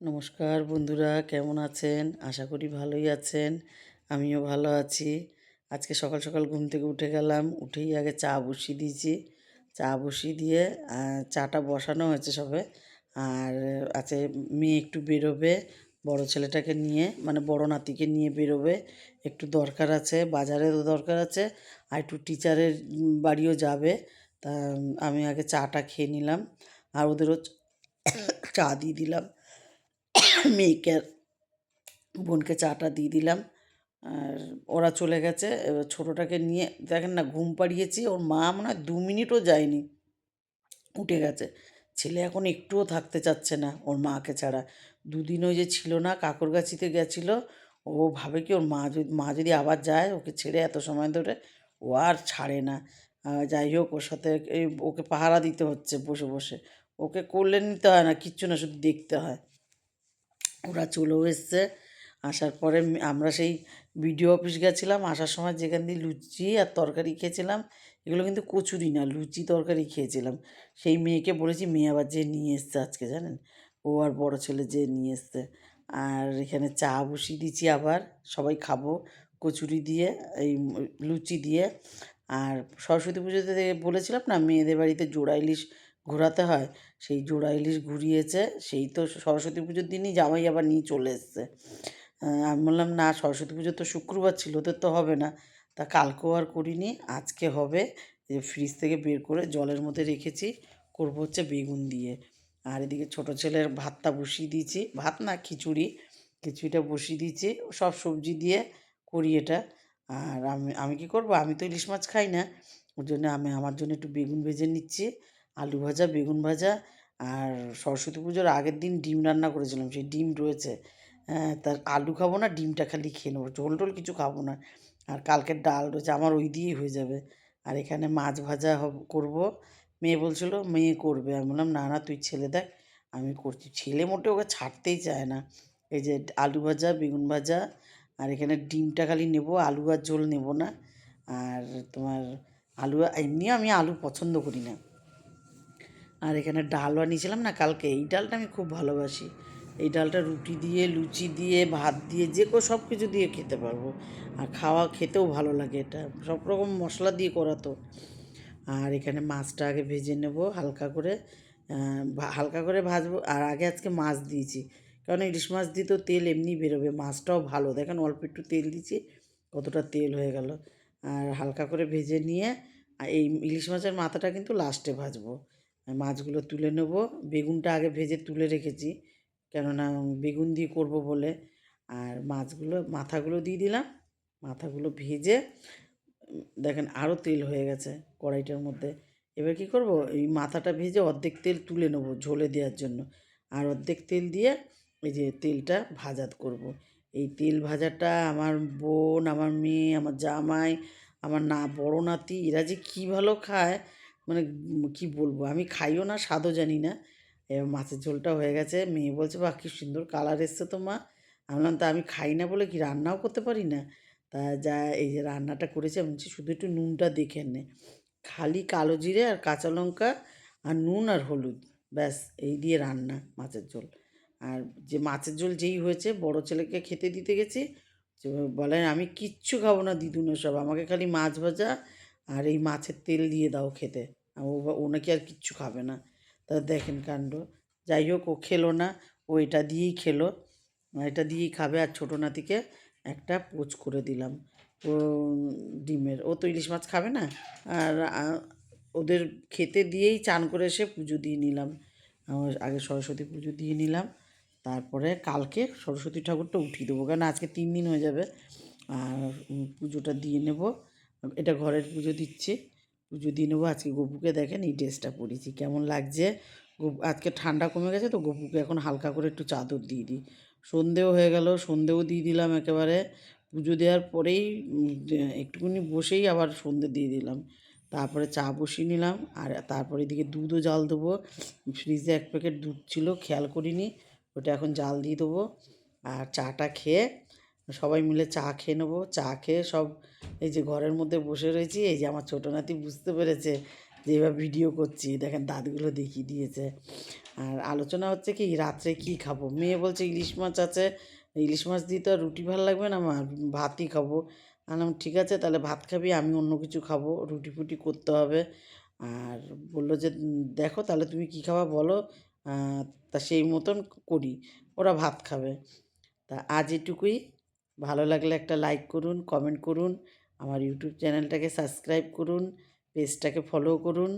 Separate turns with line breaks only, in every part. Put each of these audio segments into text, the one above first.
নমস্কার বন্ধুরা, কেমন আছেন? আশা করি ভালোই আছেন। আমিও ভালো আছি। আজকে সকাল সকাল ঘুম থেকে উঠে গেলাম, উঠেই আগে চা বসিয়ে দিয়েছি। চা বসিয়ে দিয়ে চাটা বসানো হয়েছে সবে। আর আছে মেয়ে একটু বেরোবে, বড় ছেলেটাকে নিয়ে মানে বড় নাতিকে নিয়ে বেরোবে। একটু দরকার আছে বাজারেরও দরকার আছে, আর একটু টিচারের বাড়িও যাবে। তা, আমি আগে চাটা খেয়ে নিলাম। আর ওদেরও চা দিয়ে দিলাম। মেয়েকে আর বোনকে চাটা দিয়ে দিলাম। আর ওরা চলে গেছে। এবার ছোটোটাকে নিয়ে দেখেন না, ঘুম পাড়িয়েছি। ওর মা মনে হয় দু মিনিটও যায়নি। উঠে গেছে। ছেলে এখন একটুও থাকতে চাচ্ছে না ওর মাকে ছাড়া। দুদিন ওই যে ছিল না কাকরগাছিতে গেছিল। ও ভাবে কি ওর মা যদি মা যদি আবার যায়, ওকে ছেড়ে এত সময় ধরে ও আর ছাড়ে না। যাই হোক, ওর সাথে এই ওকে পাহারা দিতে হচ্ছে বসে বসে। ওকে করলে নিতে হয় না, কিচ্ছু না, শুধু দেখতে হয়। ওরা চলেও এসছে। আসার পরে আমরা সেই বিডিও অফিস গেছিলাম। আসার সময় যেখান দিয়ে লুচি আর তরকারি খেয়েছিলাম, এগুলো কিন্তু কচুরি না, লুচি তরকারি খেয়েছিলাম। সেই মেয়েকে বলেছি, মেয়ে আবার যে নিয়ে এসছে আজকে জানেন? ও আর বড় ছেলে যে নিয়ে এসছে। আর এখানে চা বসিয়ে দিচ্ছি আবার, সবাই খাব কচুরি দিয়ে, এই লুচি দিয়ে। আর সরস্বতী পুজোতে বলেছিলাম না, মেয়েদের বাড়িতে জোড়া ইলিশ ঘোরাতে হয়, সেই জোড়া ইলিশ ঘুরিয়েছে, সেই তো সরস্বতী পুজোর দিনই জামাই আবার নিয়ে চলে এসছে। আমি বললাম, না, সরস্বতী পুজো তো শুক্রবার ছিল ওদের তো হবে না। তা কালকেও আর করিনি, আজকে হবে। যে ফ্রিজ থেকে বের করে জলের মধ্যে রেখেছি, করব হচ্ছে বেগুন দিয়ে। আর এদিকে ছোটো ছেলের ভাতটা বসিয়ে দিয়েছি, ভাত না, খিচুড়ি, খিচুড়িটা বসিয়ে দিয়েছি, সব সবজি দিয়ে করি এটা। আর আমি আমি কী করব? আমি তো ইলিশ মাছ খাই না, ওর জন্য আমি, আমার জন্য একটু বেগুন ভেজে নিচ্ছি। আলু ভাজা, বেগুন ভাজা আর সরস্বতী পুজোর আগের দিন ডিম রান্না করেছিলাম। সেই ডিম রয়েছে হ্যাঁ তার আলু খাব না, ডিমটা খালি খেয়ে নেব। ঝোল টোল কিছু খাব না। আর কালকের ডাল রয়েছে, আমার ওই দিয়েই হয়ে যাবে। আর এখানে মাছ ভাজা করব। মেয়ে বলছিল, মেয়ে করবে। আমি বললাম, না না, তুই ছেলে দেখ, আমি করছি। ছেলে মোটে ওকে ছাড়তেই চায় না। এই যে আলু ভাজা, বেগুন ভাজা আর এখানে ডিমটা খালি নেব, আলু আর ঝোল নেব না। আর তোমার আলু, এমনিও আমি আলু পছন্দ করি না। আর এখানে ডাল বানিয়েছিলাম না, কালকে এই ডালটা আমি খুব ভালোবাসি। এই ডালটা রুটি দিয়ে, লুচি দিয়ে, ভাত দিয়ে, যে কেউ সব কিছু দিয়ে খেতে পারব। আর খাওয়া খেতেও ভালো লাগে এটা, সব রকম মশলা দিয়ে করা তো। আর এখানে মাছটা আগে ভেজে নেব হালকা করে হালকা করে ভাজবো। আর আগে আজকে মাছ দিয়েছি, কারণ ইলিশ মাছ দিয়ে তো তেল এমনি বেরোবে, মাছটাও ভালো। দেখেন অল্প একটু তেল দিয়েছি কতটা তেল হয়ে গেল। আর হালকা করে ভেজে নিয়ে এই ইলিশ মাছের মাথাটা কিন্তু লাস্টে ভাজবো। মাছগুলো তুলে নেব। বেগুনটা আগে ভেজে তুলে রেখেছি। কেননা বেগুন দিয়ে করব বলে। আর মাছগুলো, মাথাগুলো দিয়ে দিলাম। মাথাগুলো ভেজে, দেখেন আরও তেল হয়ে গেছে কড়াইটার মধ্যে। এবার কি করব? এই মাথাটা ভেজে অর্ধেক তেল তুলে নেব ঝোলে দেওয়ার জন্য। আর অর্ধেক তেল দিয়ে এই যে তেলটা ভাজা করব। এই তেল ভাজাটা আমার বোন, আমার মেয়ে, আমার জামাই, আমার না বড় নাতি, এরা যে কী ভালো খায় মানে কি বলব, আমি খাইও না, স্বাদও জানি না। এবার মাছের ঝোলটা হয়ে গেছে, মেয়ে বলছে বা কি সুন্দর কালার এসছে তো মা। আমি বললাম, তা আমি খাই না বলে কি রান্নাও করতে পারি না? তা যা এই যে রান্নাটা করেছে, আমি বলছি, শুধু একটু নুনটা দেখে নে। খালি কালো জিরে আর কাঁচা লঙ্কা আর নুন আর হলুদ, ব্যাস, এই দিয়ে রান্না মাছের ঝোল। আর যে মাছের ঝোল যেই হয়েছে, বড় ছেলেকে খেতে দিতে গেছি বলেন আমি কিচ্ছু খাব না, দিদুনো সব আমাকে খালি মাছ ভাজা আর এই মাছের তেল দিয়ে দাও খেতে। ও ও নাকি আর কিচ্ছু খাবে না। তা দেখেন কাণ্ড। যাই হোক, ও খেলো না। ও এটা দিয়েই খেলো। এটা দিয়েই খাবে আর ছোটো নাতিকে একটা পোচ করে দিলাম। ও, ডিমের। ও তো ইলিশ মাছ খাবে না। আর ওদের খেতে দিয়েই চান করে এসে পুজো দিয়ে নিলাম। আগে সরস্বতী পুজো দিয়ে নিলাম। তারপরে কালকে সরস্বতী ঠাকুরটা উঠিয়ে দেবো। কারণ আজকে তিন দিন হয়ে যাবে। আর পুজোটা দিয়ে নেব। এটা ঘরের পুজো দিচ্ছি। পুজো দিয়ে নেব আজকে গপুকে দেখেন এই ড্রেসটা পরেছি। কেমন লাগছে? আজকে ঠান্ডা কমে গেছে তো গপুকে এখন হালকা করে একটু চাদর দিয়ে দিই। সন্ধেও হয়ে গেল, সন্ধেও দিয়ে দিলাম একেবারে। পুজো দেওয়ার পরেই একটুখানি বসেই আবার সন্ধে দিয়ে দিলাম। তারপরে চা বসিয়ে নিলাম আর তারপরে এদিকে দুধও জাল দেবো। ফ্রিজে এক প্যাকেট দুধ ছিল, খেয়াল করিনি, ওটা এখন জাল দিয়ে দেবো। আর চাটা খেয়ে সবাই মিলে চা খেয়ে নেব। চা খেয়ে সব এই যে ঘরের মধ্যে বসে রয়েছি, এই যে আমার ছোটো নাতি বুঝতে পেরেছে যে এবার ভিডিও করছি। দেখেন দাঁতগুলো দেখিয়ে দিয়েছে। আর আলোচনা হচ্ছে কি, রাত্রে কি খাব? মেয়ে বলছে ইলিশ মাছ আছে। ইলিশ মাছ দিয়ে তো আর রুটি ভালো লাগবে না আমার ভাতই খাব। আনলাম ঠিক আছে, তাহলে ভাত খাবি, আমি অন্য কিছু খাব। রুটি ফুটি করতে হবে। আর বলল যে, দেখো, তাহলে তুমি কী খাবা বলো? তা সেই মতন করি। ওরা ভাত খাবে। তা আজ এটুকুই। ভালো লাগলে একটা লাইক করুন কমেন্ট করুন, আমার ইউটিউব চ্যানেলটাকে সাবস্ক্রাইব করুন পেজটাকে ফলো করুন,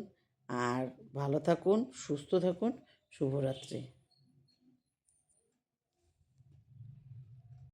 আর ভালো থাকুন, সুস্থ থাকুন, শুভরাত্রি।